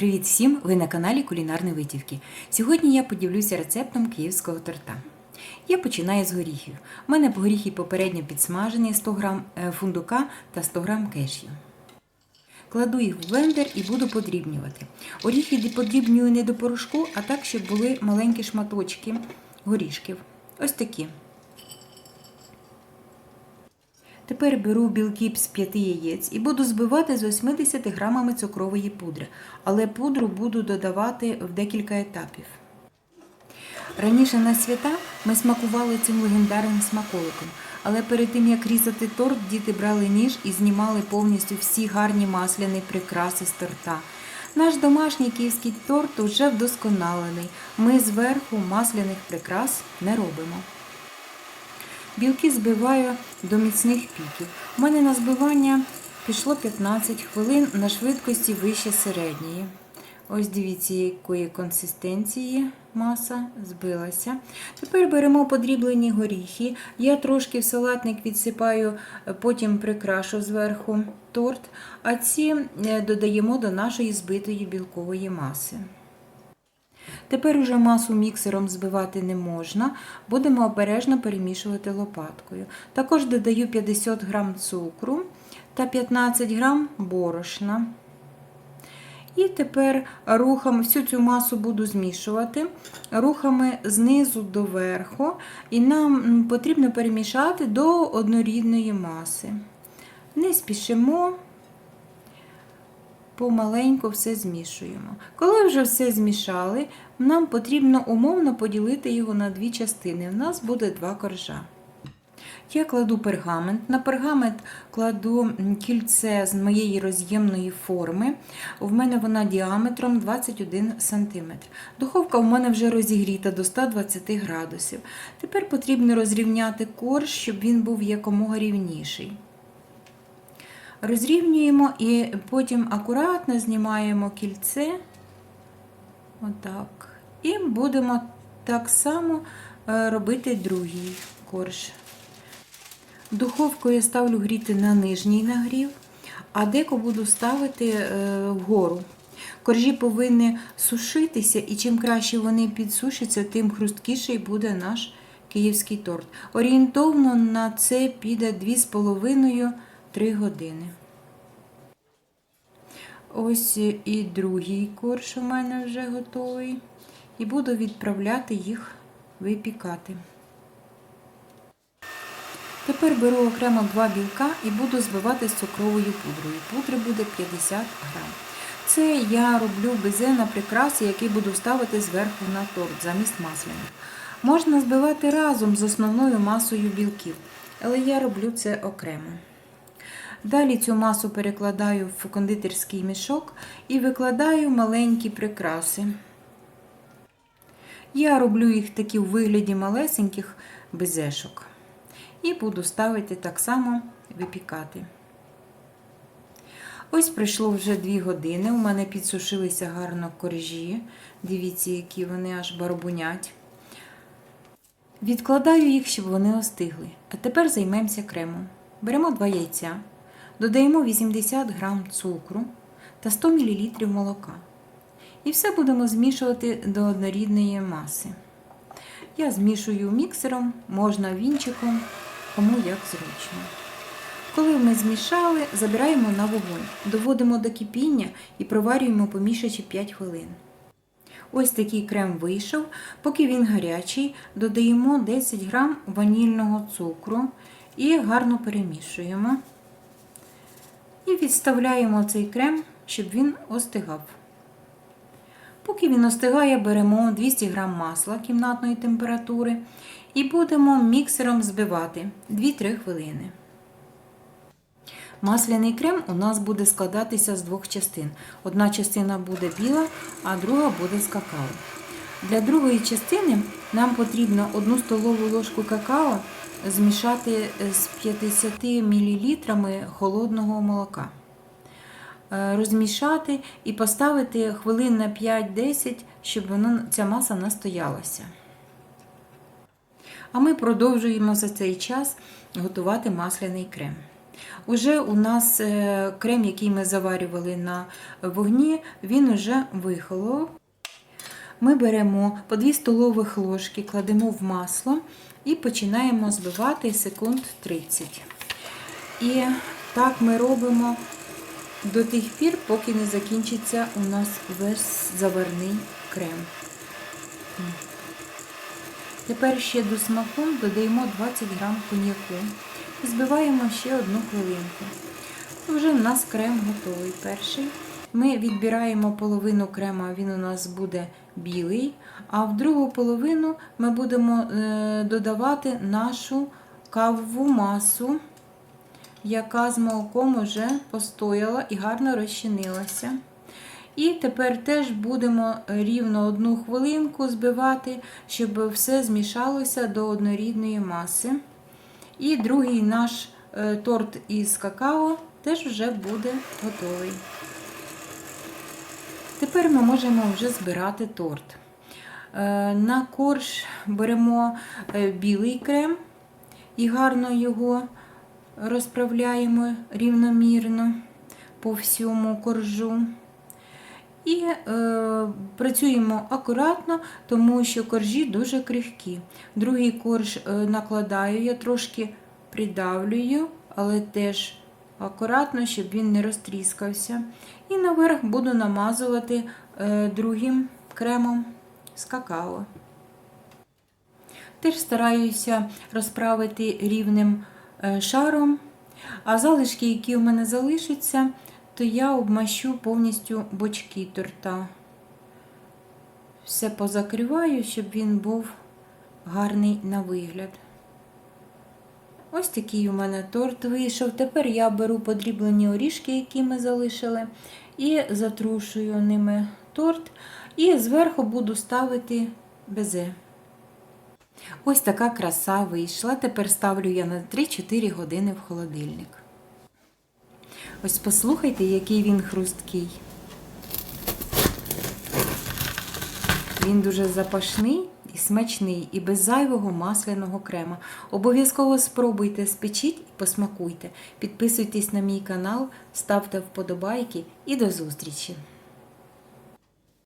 Привіт всім! Ви на каналі Кулінарні Витівки. Сьогодні я поділюся рецептом київського торта. Я починаю з горіхів. У мене горіхи попередньо підсмажені 100 г фундука та 100 г кешю. Кладу їх в блендер і буду подрібнювати. Оріхи подрібнюю не до порошку, а так, щоб були маленькі шматочки горішків. Ось такі. Тепер беру білки з 5 яєць і буду збивати з 80 грамами цукрової пудри, але пудру буду додавати в декілька етапів. Раніше на свята ми смакували цим легендарним смаколиком, але перед тим як різати торт, діти брали ніж і знімали повністю всі гарні масляні прикраси з торта. Наш домашній київський торт уже вдосконалений. Ми зверху масляних прикрас не робимо. Білки збиваю до міцних піків. У мене на збивання пішло 15 хвилин на швидкості вище середньої. Ось дивіться, якої консистенції маса збилася. Тепер беремо подріблені горіхи. Я трошки в салатник відсипаю, потім прикрашу зверху торт, а ці додаємо до нашої збитої білкової маси. Тепер уже масу міксером збивати не можна, будемо обережно перемішувати лопаткою. Також додаю 50 г цукру та 15 г борошна. І тепер рухами всю цю масу буду змішувати рухами знизу до верху, і нам потрібно перемішати до однорідної маси. Не спішимо помаленьку все змішуємо. Коли вже все змішали, нам потрібно умовно поділити його на дві частини. У нас буде два коржа. Я кладу пергамент. На пергамент кладу кільце з моєї роз'ємної форми. У мене вона діаметром 21 см. Духовка у мене вже розігріта до 120 градусів. Тепер потрібно розрівняти корж, щоб він був якомога рівніший. Розрівнюємо і потім акуратно знімаємо кільце. Отак. І будемо так само робити другий корж. Духовку я ставлю гріти на нижній нагрів, а деко буду ставити вгору. Коржі повинні сушитися, і чим краще вони підсушаться, тим хрусткіший буде наш київський торт. Орієнтовно на це піде 2,5-3 години. Ось і другий корж у мене вже готовий. І буду відправляти їх випікати. Тепер беру окремо два білка і буду збивати з цукровою пудрою. Пудри буде 50 грам. Це я роблю безе на прикраси, які буду ставити зверху на торт замість масляних. Можна збивати разом з основною масою білків, але я роблю це окремо. Далі цю масу перекладаю в кондитерський мішок і викладаю маленькі прикраси. Я роблю їх такі в вигляді малесеньких безешок. І буду ставити так само випікати. Ось пройшло вже 2 години. У мене підсушилися гарно коржі. Дивіться, які вони аж барабунять. Відкладаю їх, щоб вони остигли. А тепер займемося кремом. Беремо 2 яйця, додаємо 80 г цукру та 100 мл молока. І все будемо змішувати до однорідної маси. Я змішую міксером, можна вінчиком, кому як зручно. Коли ми змішали, забираємо на вогонь, доводимо до кипіння і проварюємо помішачи 5 хвилин. Ось такий крем вийшов. Поки він гарячий, додаємо 10 г ванільного цукру і гарно перемішуємо. І відставляємо цей крем, щоб він остигав. Поки він остигає, беремо 200 г масла кімнатної температури і будемо міксером збивати 2-3 хвилини. Масляний крем у нас буде складатися з двох частин. Одна частина буде біла, а друга буде з какао. Для другої частини нам потрібно 1 столову ложку какао змішати з 50 мл холодного молока. Розмішати і поставити хвилин на 5-10, щоб воно, ця маса настоялася. А ми продовжуємо за цей час готувати масляний крем. Уже у нас е, крем, який ми заварювали на вогні, він уже вихолов. Ми беремо по 2 столових ложки, кладемо в масло і починаємо збивати секунд 30. І так ми робимо до тих пір, поки не закінчиться у нас весь заварний крем. Тепер ще до смаку додаємо 20 грам коньяку і збиваємо ще одну хвилинку. Вже в нас крем готовий перший. Ми відбираємо половину крема, він у нас буде білий, а в другу половину ми будемо е, додавати нашу кавову масу, яка з молоком вже постояла і гарно розчинилася. І тепер теж будемо рівно одну хвилинку збивати, щоб все змішалося до однорідної маси. І другий наш е, торт із какао теж вже буде готовий. Тепер ми можемо вже збирати торт. Е, На корж беремо е, білий крем і гарно його розправляємо рівномірно по всьому коржу. І е, працюємо акуратно, тому що коржі дуже крихкі. Другий корж е, накладаю, я трошки придавлюю, але теж акуратно, щоб він не розтріскався. І наверх буду намазувати е, другим кремом з какао. Теж стараюся розправити рівним е, шаром, а залишки, які у мене залишаться, то я обмащу повністю бочки торта. Все позакриваю, щоб він був гарний на вигляд. Ось такий у мене торт вийшов. Тепер я беру подріблені орішки, які ми залишили, і затрушую ними торт. І зверху буду ставити безе. Ось така краса вийшла. Тепер ставлю я на 3-4 години в холодильник. Ось послухайте, який він хрусткий. Він дуже запашний і смачний, і без зайвого масляного крема. Обов'язково спробуйте, спечіть і посмакуйте. Підписуйтесь на мій канал, ставте вподобайки і до зустрічі!